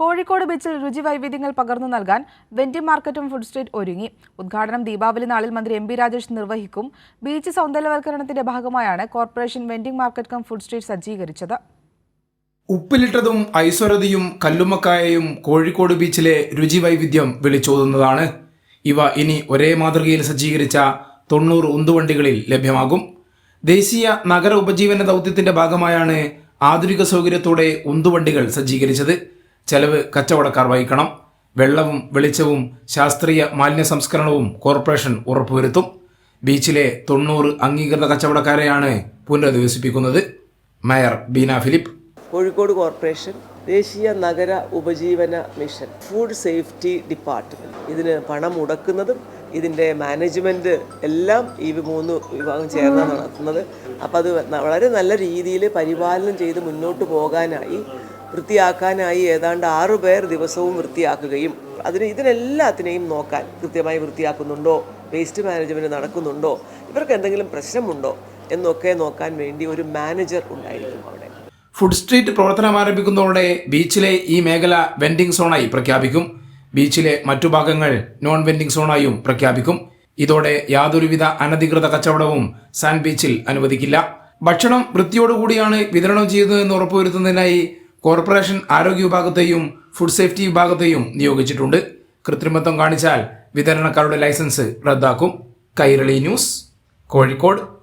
കോഴിക്കോട് ബീച്ചിൽ രുചി വൈവിധ്യങ്ങൾ പകർന്നു നൽകാൻ വെന്റി മാർക്കറ്റും ഫുഡ് സ്ട്രീറ്റ് ഒരുങ്ങി. ഉദ്ഘാടനം ദീപാവലി നാളിൽ മന്ത്രി എം രാജേഷ് നിർവഹിക്കും. ബീച്ച് സൗന്ദര്യവൽക്കരണത്തിന്റെ ഭാഗമായാണ് corporation vending market cum food street സജ്ജീകരിച്ചത്. ഉപ്പിലിട്ടതും ഐശ്വരതയും കല്ലുമക്കായയും കോഴിക്കോട് ബീച്ചിലെ രുചി വൈവിധ്യം വിളിച്ചോതുന്നതാണ്. ഇവ ഇനി ഒരേ മാതൃകയിൽ സജ്ജീകരിച്ച തൊണ്ണൂറ് ഉന്തുവണ്ടികളിൽ ലഭ്യമാകും. ദേശീയ നഗര ഉപജീവന ദൗത്യത്തിന്റെ ഭാഗമായാണ് ആധുനിക സൗകര്യത്തോടെ ഉന്തുവണ്ടികൾ സജ്ജീകരിച്ചത്. ചെലവ് കച്ചവടക്കാർ വഹിക്കണം. വെള്ളവും വെളിച്ചവും ശാസ്ത്രീയ മാലിന്യ സംസ്കരണവും കോർപ്പറേഷൻ ഉറപ്പുവരുത്തും. ബീച്ചിലെ തൊണ്ണൂറ് അംഗീകൃത കച്ചവടക്കാരെയാണ് പുനരധിവസിപ്പിക്കുന്നത്. Mayor Beena Philip. Kozhikode corporation ദേശീയ നഗര ഉപജീവന മിഷൻ ഫുഡ് സേഫ്റ്റി ഡിപ്പാർട്ട്മെന്റ് ഇതിന് പണം മുടക്കുന്നതും ഇതിന്റെ മാനേജ്മെന്റ് എല്ലാം ഈ മൂന്ന് വിഭാഗം ചേർന്ന് നടത്തുന്നത്. അപ്പോൾ അത് വളരെ നല്ല രീതിയിൽ പരിപാലനം ചെയ്ത് മുന്നോട്ട് പോകാനായി വൃത്തിയാക്കാനായി ഏതാണ്ട് ആറു പേർ ദിവസവും വൃത്തിയാക്കുകയും അതിന് ഇതിനെല്ലാത്തിനെയും നോക്കാൻ കൃത്യമായി വൃത്തിയാക്കുന്നുണ്ടോ? വേസ്റ്റ് മാനേജ്മെന്റ് നടക്കുന്നുണ്ടോ? ഇവർക്ക് എന്തെങ്കിലും പ്രശ്നമുണ്ടോ? എന്നൊക്കെ നോക്കാൻ വേണ്ടി ഒരു മാനേജർ ഉണ്ടായിരിക്കും അവിടെ. ഫുഡ് സ്ട്രീറ്റ് പ്രവർത്തനം ആരംഭിക്കുന്നതോടെ ബീച്ചിലെ ഈ മേഖല വെൻഡിംഗ് സോണായി പ്രഖ്യാപിക്കും. ബീച്ചിലെ മറ്റു ഭാഗങ്ങൾ നോൺ വെൻഡിംഗ് സോണായും പ്രഖ്യാപിക്കും. ഇതോടെ യാതൊരുവിധ അനധികൃത കച്ചവടവും സാൻഡ് ബീച്ചിൽ അനുവദിക്കില്ല. ഭക്ഷണം വൃത്തിയോടുകൂടിയാണ് വിതരണം ചെയ്യുന്നതെന്ന് ഉറപ്പുവരുത്തുന്നതിനായി കോർപ്പറേഷൻ ആരോഗ്യ വിഭാഗത്തെയും ഫുഡ് സേഫ്റ്റി വിഭാഗത്തെയും നിയോഗിച്ചിട്ടുണ്ട്. കൃത്രിമത്വം കാണിച്ചാൽ വിതരണക്കാരുടെ ലൈസൻസ് റദ്ദാക്കും. കൈരളി ന്യൂസ് കോഴിക്കോട്.